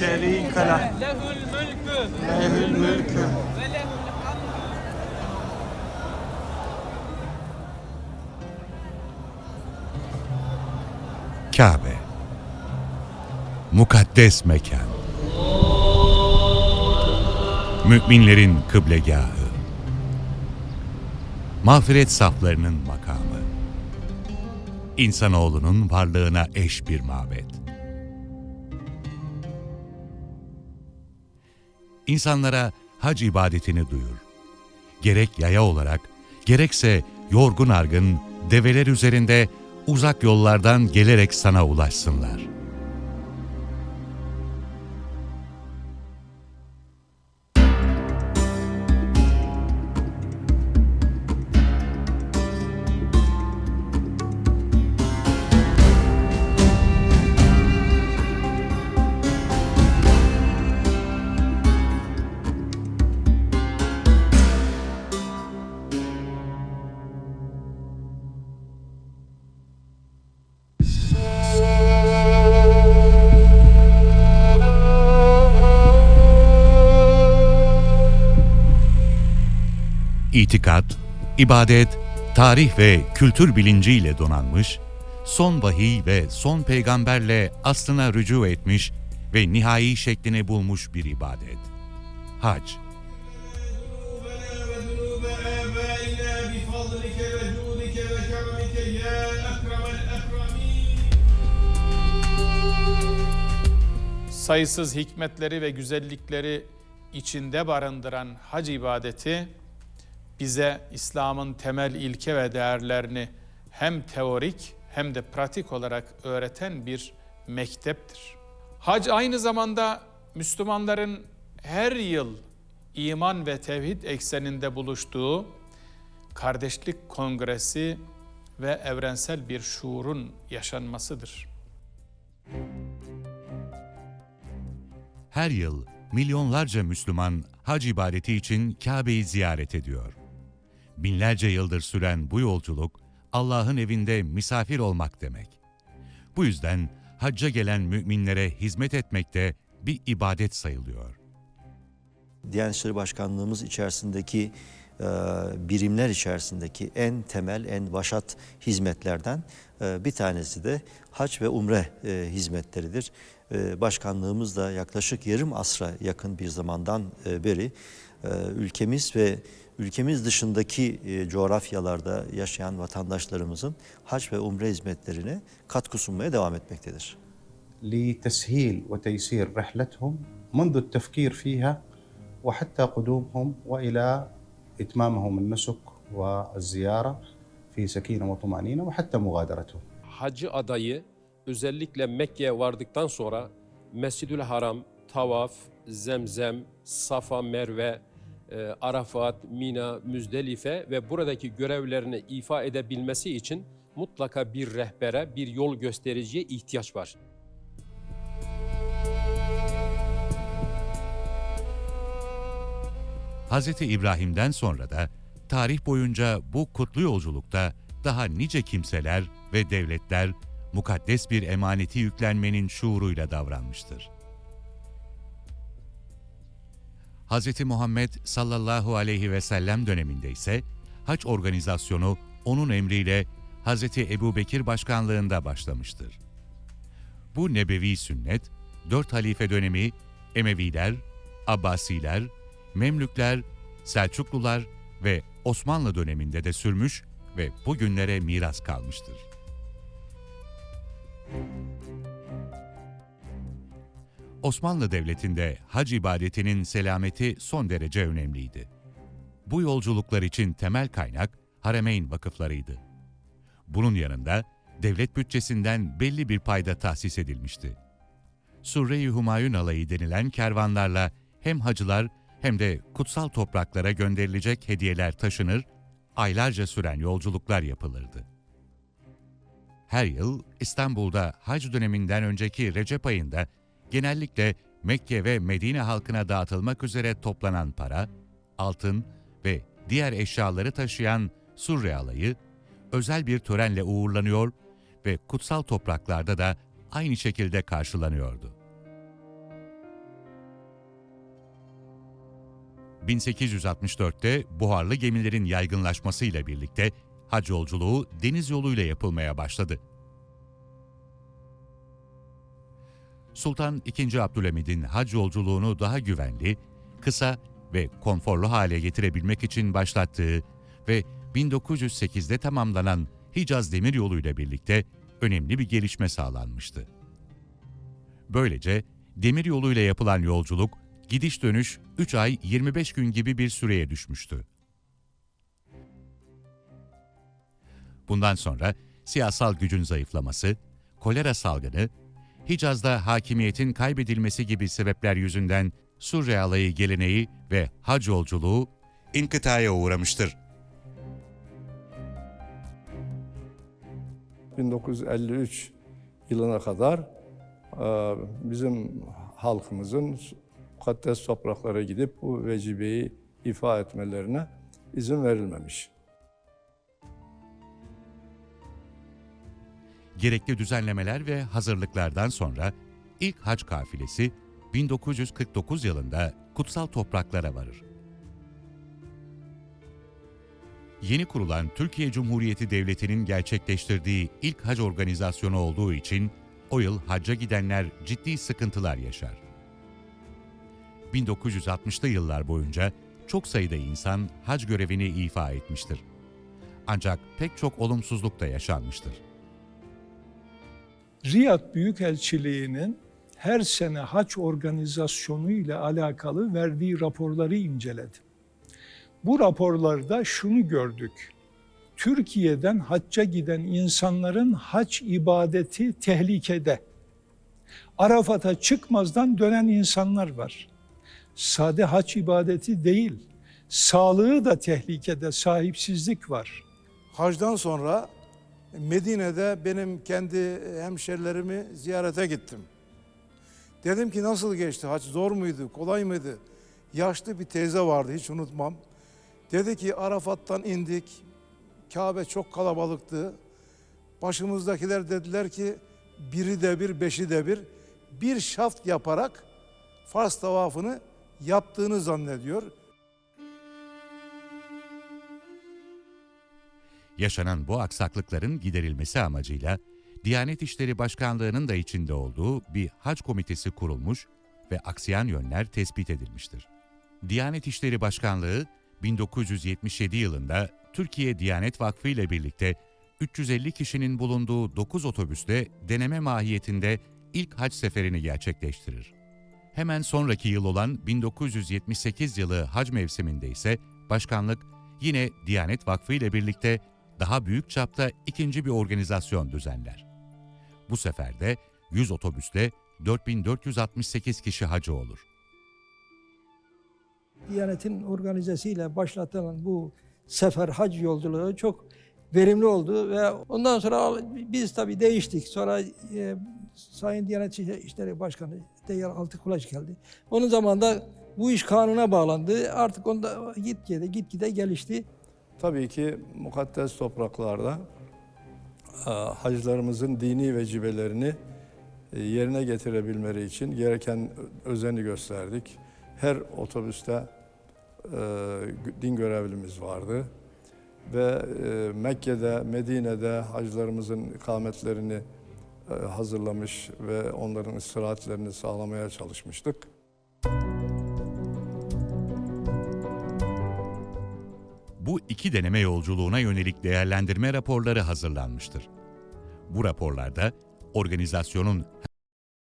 شريك له له الملك له الملك وله الحمد Kabe Mukaddes mekan Müminlerin kıblegahı Mağfiret saflarının makamı İnsanoğlunun varlığına eş bir mabet İnsanlara hac ibadetini duyur. Gerek yaya olarak, gerekse yorgun argın develer üzerinde uzak yollardan gelerek sana ulaşsınlar. itikat, ibadet, tarih ve kültür bilinciyle donanmış, son vahiy ve son peygamberle aslına rücu etmiş ve nihai şeklini bulmuş bir ibadet. Hac sayısız hikmetleri ve güzellikleri içinde barındıran hac ibadeti bize İslam'ın temel ilke ve değerlerini hem teorik hem de pratik olarak öğreten bir mekteptir. Hac aynı zamanda Müslümanların her yıl iman ve tevhid ekseninde buluştuğu kardeşlik kongresi ve evrensel bir şuurun yaşanmasıdır. her yıl milyonlarca Müslüman hac ibadeti için Kabe'yi ziyaret ediyor. Binlerce yıldır süren bu yolculuk Allah'ın evinde misafir olmak demek. Bu yüzden hacca gelen müminlere hizmet etmek de bir ibadet sayılıyor. Diyanet İşleri Başkanlığımız içerisindeki e, birimler içerisindeki en temel, en başat hizmetlerden e, bir tanesi de hac ve umre e, hizmetleridir. Başkanlığımız da yaklaşık yarım asra yakın bir zamandan beri ülkemiz ve ülkemiz dışındaki e, coğrafyalarda yaşayan vatandaşlarımızın hac ve umre hizmetlerine katkı sunmaya devam etmektedir. لتسهيل وتيسير رحلتهم منذ التفكير فيها وحتى قدومهم والى اتمامهم النسك والزياره في سكينه وطمانينه وحتى مغادرتهم. hacı adayı özellikle Mekke'ye vardıktan sonra Mescidül Haram, Tavaf, Zemzem, Safa, Merve, e, Arafat, Mina, Müzdelife ve buradaki görevlerini ifa edebilmesi için mutlaka bir rehbere, bir yol göstericiye ihtiyaç var. Hz. İbrahim'den sonra da tarih boyunca bu kutlu yolculukta daha nice kimseler ve devletler mukaddes bir emaneti yüklenmenin şuuruyla davranmıştır. Hz. Muhammed sallallahu aleyhi ve sellem döneminde ise hac organizasyonu onun emriyle Hz. Ebu Bekir başkanlığında başlamıştır. Bu nebevi sünnet, dört halife dönemi Emeviler, Abbasiler, Memlükler, Selçuklular ve Osmanlı döneminde de sürmüş ve bugünlere miras kalmıştır. Osmanlı Devleti'nde hac ibadetinin selameti son derece önemliydi. Bu yolculuklar için temel kaynak Haremeyn vakıflarıydı. Bunun yanında devlet bütçesinden belli bir payda tahsis edilmişti. Surre-i Humayun alayı denilen kervanlarla hem hacılar hem de kutsal topraklara gönderilecek hediyeler taşınır, aylarca süren yolculuklar yapılırdı. Her yıl İstanbul'da hac döneminden önceki Recep ayında genellikle Mekke ve Medine halkına dağıtılmak üzere toplanan para, altın ve diğer eşyaları taşıyan Surre alayı özel bir törenle uğurlanıyor ve kutsal topraklarda da aynı şekilde karşılanıyordu. 1864'te buharlı gemilerin yaygınlaşmasıyla birlikte hac yolculuğu deniz yoluyla yapılmaya başladı. Sultan II. Abdülhamid'in hac yolculuğunu daha güvenli, kısa ve konforlu hale getirebilmek için başlattığı ve 1908'de tamamlanan Hicaz Demiryolu ile birlikte önemli bir gelişme sağlanmıştı. Böylece demiryolu ile yapılan yolculuk gidiş dönüş 3 ay 25 gün gibi bir süreye düşmüştü. Bundan sonra siyasal gücün zayıflaması, kolera salgını, Hicaz'da hakimiyetin kaybedilmesi gibi sebepler yüzünden Surre alayı geleneği ve hac yolculuğu inkıtaya uğramıştır. 1953 yılına kadar e, bizim halkımızın mukaddes topraklara gidip bu vecibeyi ifa etmelerine izin verilmemiş. Gerekli düzenlemeler ve hazırlıklardan sonra ilk hac kafilesi 1949 yılında kutsal topraklara varır. Yeni kurulan Türkiye Cumhuriyeti Devleti'nin gerçekleştirdiği ilk hac organizasyonu olduğu için o yıl hacca gidenler ciddi sıkıntılar yaşar. 1960'lı yıllar boyunca çok sayıda insan hac görevini ifa etmiştir. Ancak pek çok olumsuzluk da yaşanmıştır. Riyad Büyükelçiliği'nin her sene haç organizasyonu ile alakalı verdiği raporları inceledim. Bu raporlarda şunu gördük. Türkiye'den hacca giden insanların hac ibadeti tehlikede. Arafat'a çıkmazdan dönen insanlar var. Sade hac ibadeti değil, sağlığı da tehlikede, sahipsizlik var. Hacdan sonra Medine'de benim kendi hemşerilerimi ziyarete gittim. Dedim ki nasıl geçti? Hac zor muydu? Kolay mıydı? Yaşlı bir teyze vardı hiç unutmam. Dedi ki Arafat'tan indik. Kabe çok kalabalıktı. Başımızdakiler dediler ki biri de bir, beşi de bir. Bir şaft yaparak Fars tavafını yaptığını zannediyor. Yaşanan bu aksaklıkların giderilmesi amacıyla Diyanet İşleri Başkanlığı'nın da içinde olduğu bir hac komitesi kurulmuş ve aksayan yönler tespit edilmiştir. Diyanet İşleri Başkanlığı 1977 yılında Türkiye Diyanet Vakfı ile birlikte 350 kişinin bulunduğu 9 otobüste deneme mahiyetinde ilk hac seferini gerçekleştirir. Hemen sonraki yıl olan 1978 yılı hac mevsiminde ise başkanlık yine Diyanet Vakfı ile birlikte daha büyük çapta ikinci bir organizasyon düzenler. Bu sefer de 100 otobüsle 4468 kişi hacı olur. Diyanet'in organizesiyle başlatılan bu sefer hac yolculuğu çok verimli oldu ve ondan sonra biz tabii değiştik. Sonra e, Sayın Diyanet İşleri Başkanı Deyyar Altıkulaş geldi. Onun zamanında bu iş kanuna bağlandı. Artık onda gitgide gitgide gelişti. Tabii ki mukaddes topraklarda e, hacılarımızın dini vecibelerini e, yerine getirebilmeleri için gereken özeni gösterdik. Her otobüste e, din görevlimiz vardı ve Mekke'de, Medine'de hacılarımızın ikametlerini hazırlamış ve onların istirahatlerini sağlamaya çalışmıştık. Bu iki deneme yolculuğuna yönelik değerlendirme raporları hazırlanmıştır. Bu raporlarda organizasyonun